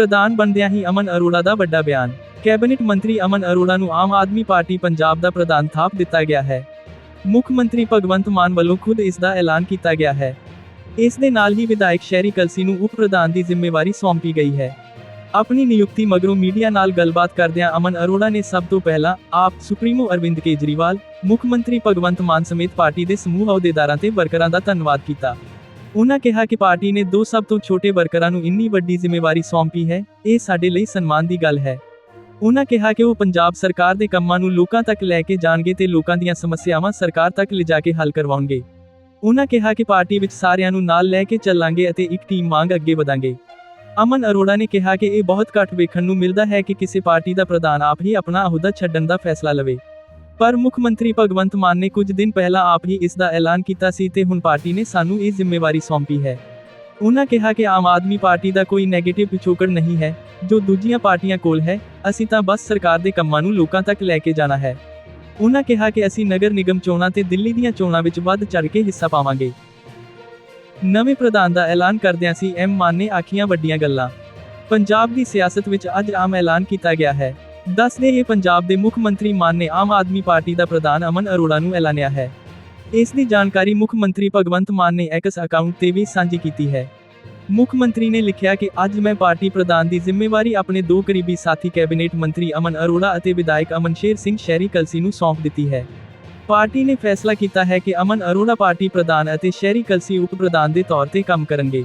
ਪ੍ਰਧਾਨ ਬਣਦਿਆਂ ਹੀ ਅਮਨ ਅਰੋੜਾ ਦਾ ਵੱਡਾ ਬਿਆਨ। ਕੈਬਨਿਟ ਮੰਤਰੀ ਅਮਨ ਅਰੋੜਾ ਨੂੰ ਆਮ ਆਦਮੀ ਪਾਰਟੀ ਪੰਜਾਬ ਦਾ ਪ੍ਰਧਾਨ ਥਾਪ ਦਿੱਤਾ ਗਿਆ ਹੈ। ਮੁੱਖ ਮੰਤਰੀ ਭਗਵੰਤ ਮਾਨ ਵੱਲੋਂ ਖੁਦ ਇਸ ਦਾ ਐਲਾਨ ਕੀਤਾ ਗਿਆ ਹੈ। ਇਸ ਦੇ ਨਾਲ ਹੀ ਵਿਧਾਇਕ ਸ਼ਹਿਰੀ ਕਲਸੀ ਨੂੰ ਉਪ ਪ੍ਰਧਾਨ ਦੀ ਜ਼ਿੰਮੇਵਾਰੀ ਸੌਂਪੀ ਗਈ ਹੈ। ਆਪਣੀ ਨਿਯੁਕਤੀ ਮਗਰੋਂ ਮੀਡੀਆ ਨਾਲ ਗੱਲਬਾਤ ਕਰਦਿਆਂ ਅਮਨ ਅਰੋੜਾ ਨੇ ਸਭ ਤੋਂ ਪਹਿਲਾਂ ਆਪ ਸੁਪਰੀਮੋ ਅਰਵਿੰਦ ਕੇਜਰੀਵਾਲ, ਮੁੱਖ ਮੰਤਰੀ ਭਗਵੰਤ ਮਾਨ ਸਮੇਤ ਪਾਰਟੀ ਦੇ ਸਮੂਹ ਅਹੁਦੇਦਾਰਾਂ ਤੇ ਵਰਕਰਾਂ ਦਾ ਧੰਨਵਾਦ ਕੀਤਾ। ਉਨ੍ਹਾਂ ਕਿਹਾ ਕਿ ਪਾਰਟੀ ਨੇ ਦੋ ਸਭ ਤੋਂ ਛੋਟੇ ਵਰਕਰਾਂ ਨੂੰ ਇੰਨੀ ਵੱਡੀ ਜ਼ਿੰਮੇਵਾਰੀ ਸੌਂਪੀ ਹੈ, ਇਹ ਸਾਡੇ ਲਈ ਸਨਮਾਨ ਦੀ ਗੱਲ ਹੈ। ਉਹਨਾਂ ਕਿਹਾ ਕਿ ਉਹ ਪੰਜਾਬ ਸਰਕਾਰ ਦੇ ਕੰਮਾਂ ਨੂੰ ਲੋਕਾਂ ਤੱਕ ਲੈ ਕੇ ਜਾਣਗੇ ਤੇ ਲੋਕਾਂ ਦੀਆਂ ਸਮੱਸਿਆਵਾਂ ਸਰਕਾਰ ਤੱਕ ਲਿਜਾ ਕੇ ਹੱਲ ਕਰਵਾਉਣਗੇ। ਉਹਨਾਂ ਕਿਹਾ ਕਿ ਪਾਰਟੀ ਵਿੱਚ ਸਾਰਿਆਂ ਨੂੰ ਨਾਲ ਲੈ ਕੇ ਚੱਲਾਂਗੇ ਅਤੇ ਇੱਕ ਟੀਮ ਵਾਂਗ ਅੱਗੇ ਵਧਾਂਗੇ। ਅਮਨ ਅਰੋੜਾ ਨੇ ਕਿਹਾ ਕਿ ਇਹ ਬਹੁਤ ਘੱਟ ਵੇਖਣ ਨੂੰ ਮਿਲਦਾ ਹੈ ਕਿ ਕਿਸੇ ਪਾਰਟੀ ਦਾ ਪ੍ਰਧਾਨ ਆਪ ਹੀ ਆਪਣਾ ਅਹੁਦਾ ਛੱਡਣ ਦਾ ਫੈਸਲਾ ਲਵੇ। ਪਰ ਮੁੱਖ ਮੰਤਰੀ ਭਗਵੰਤ ਮਾਨ ਨੇ ਕੁਝ ਦਿਨ ਪਹਿਲਾਂ ਆਪ ਹੀ ਇਸ ਦਾ ਐਲਾਨ ਕੀਤਾ ਸੀ ਤੇ ਹੁਣ ਪਾਰਟੀ ਨੇ ਸਾਨੂੰ ਇਹ ਜ਼ਿੰਮੇਵਾਰੀ ਸੌਂਪੀ ਹੈ। ਉਹਨਾਂ ਕਿਹਾ ਕਿ ਆਮ ਆਦਮੀ ਪਾਰਟੀ ਦਾ ਕੋਈ ਨੈਗੇਟਿਵ ਪਿਛੋਕੜ ਨਹੀਂ ਹੈ, ਜੋ ਦੂਜੀਆਂ ਪਾਰਟੀਆਂ ਕੋਲ ਹੈ, ਅਸੀਂ ਤਾਂ ਬਸ ਸਰਕਾਰ ਦੇ ਕੰਮਾਂ ਨੂੰ ਲੋਕਾਂ ਤੱਕ ਲੈ ਕੇ ਜਾਣਾ ਹੈ। ਉਹਨਾਂ ਕਿਹਾ ਕਿ ਅਸੀਂ ਨਗਰ ਨਿਗਮ ਚੋਣਾਂ ਤੇ ਦਿੱਲੀ ਦੀਆਂ ਚੋਣਾਂ ਵਿੱਚ ਵੱਧ ਚੜ ਕੇ ਹਿੱਸਾ ਪਾਵਾਂਗੇ। ਨਵੇਂ ਪ੍ਰਧਾਨ ਦਾ ਐਲਾਨ ਕਰਦਿਆਂ ਸੀ ਐਮ ਮਾਨ ਨੇ ਆਖੀਆਂ ਵੱਡੀਆਂ ਗੱਲਾਂ। ਪੰਜਾਬ ਦੀ ਸਿਆਸਤ ਵਿੱਚ ਅੱਜ ਆਮ ਐਲਾਨ ਕੀਤਾ ਗਿਆ ਹੈ। ਦੱਸਦੇ ਇਹ ਪੰਜਾਬ ਦੇ ਮੁੱਖ ਮੰਤਰੀ ਮਾਨ ਨੇ ਆਮ ਆਦਮੀ ਪਾਰਟੀ ਦਾ ਪ੍ਰਧਾਨ ਅਮਨ ਅਰੋੜਾ ਨੂੰ ਐਲਾਨਿਆ ਹੈ। ਇਸ ਦੀ ਜਾਣਕਾਰੀ ਮੁੱਖ ਮੰਤਰੀ ਭਗਵੰਤ ਮਾਨ ਨੇ ਐਕਸ ਅਕਾਊਂਟ ਤੇ ਵੀ ਸਾਂਝੀ ਕੀਤੀ ਹੈ। ਮੁੱਖ ਮੰਤਰੀ ਨੇ ਲਿਖਿਆ ਕਿ ਅੱਜ ਮੈਂ ਪਾਰਟੀ ਪ੍ਰਧਾਨ ਦੀ ਜ਼ਿੰਮੇਵਾਰੀ ਆਪਣੇ ਦੋ ਕਰੀਬੀ ਸਾਥੀ ਕੈਬਨਿਟ ਮੰਤਰੀ ਅਮਨ ਅਰੋੜਾ ਅਤੇ ਵਿਧਾਇਕ ਅਮਨਸ਼ੇਰ ਸਿੰਘ ਸ਼ਹਿਰੀ ਕਲਸੀ ਨੂੰ ਸੌਂਪ ਦਿੱਤੀ ਹੈ। ਪਾਰਟੀ ਨੇ ਫੈਸਲਾ ਕੀਤਾ ਹੈ ਕਿ ਅਮਨ ਅਰੋੜਾ ਪਾਰਟੀ ਪ੍ਰਧਾਨ ਅਤੇ ਸ਼ਹਿਰੀ ਕਲਸੀ ਉਪ ਪ੍ਰਧਾਨ ਦੇ ਤੌਰ ਤੇ ਕੰਮ ਕਰਨਗੇ।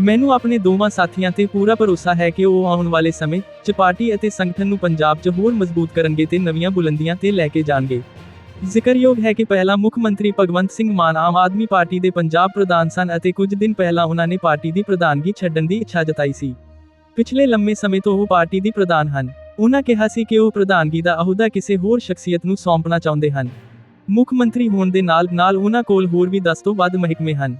ਮੈਨੂੰ ਆਪਣੇ ਦੋਵਾਂ ਸਾਥੀਆਂ ਤੇ ਪੂਰਾ ਭਰੋਸਾ ਹੈ ਕਿ ਉਹ ਆਉਣ ਵਾਲੇ ਸਮੇਂ 'ਚ ਪਾਰਟੀ ਅਤੇ ਸੰਗਠਨ ਨੂੰ ਪੰਜਾਬ 'ਚ ਹੋਰ ਮਜ਼ਬੂਤ ਕਰਨਗੇ ਤੇ ਨਵੀਆਂ ਬੁਲੰਦੀਆਂ ਤੇ ਲੈ ਕੇ ਜਾਣਗੇ। ਜ਼ਿਕਰਯੋਗ ਹੈ ਕਿ ਪਹਿਲਾਂ ਮੁੱਖ ਮੰਤਰੀ ਭਗਵੰਤ ਸਿੰਘ ਮਾਨ ਆਮ ਆਦਮੀ ਪਾਰਟੀ ਦੇ ਪੰਜਾਬ ਪ੍ਰਧਾਨ ਸਨ ਅਤੇ ਕੁਝ ਦਿਨ ਪਹਿਲਾਂ ਉਹਨਾਂ ਨੇ ਪਾਰਟੀ ਦੀ ਪ੍ਰਧਾਨਗੀ ਛੱਡਣ ਦੀ ਇੱਛਾ ਜਤਾਈ ਸੀ। ਪਿਛਲੇ ਲੰਮੇ ਸਮੇਂ ਤੋਂ ਉਹ ਪਾਰਟੀ ਦੀ ਪ੍ਰਧਾਨ ਹਨ। ਉਹਨਾਂ ਕਿਹਾ ਸੀ ਕਿ ਉਹ ਪ੍ਰਧਾਨਗੀ ਦਾ ਅਹੁਦਾ ਕਿਸੇ ਹੋਰ ਸ਼ਖਸੀਅਤ ਨੂੰ ਸੌਂਪਣਾ ਚਾਹੁੰਦੇ ਹਨ। ਮੁੱਖ ਮੰਤਰੀ ਹੋਣ ਦੇ ਨਾਲ ਨਾਲ ਉਹਨਾਂ ਕੋਲ ਹੋਰ ਵੀ 10 ਤੋਂ ਵੱਧ ਮਹਿਕਮੇ ਹਨ।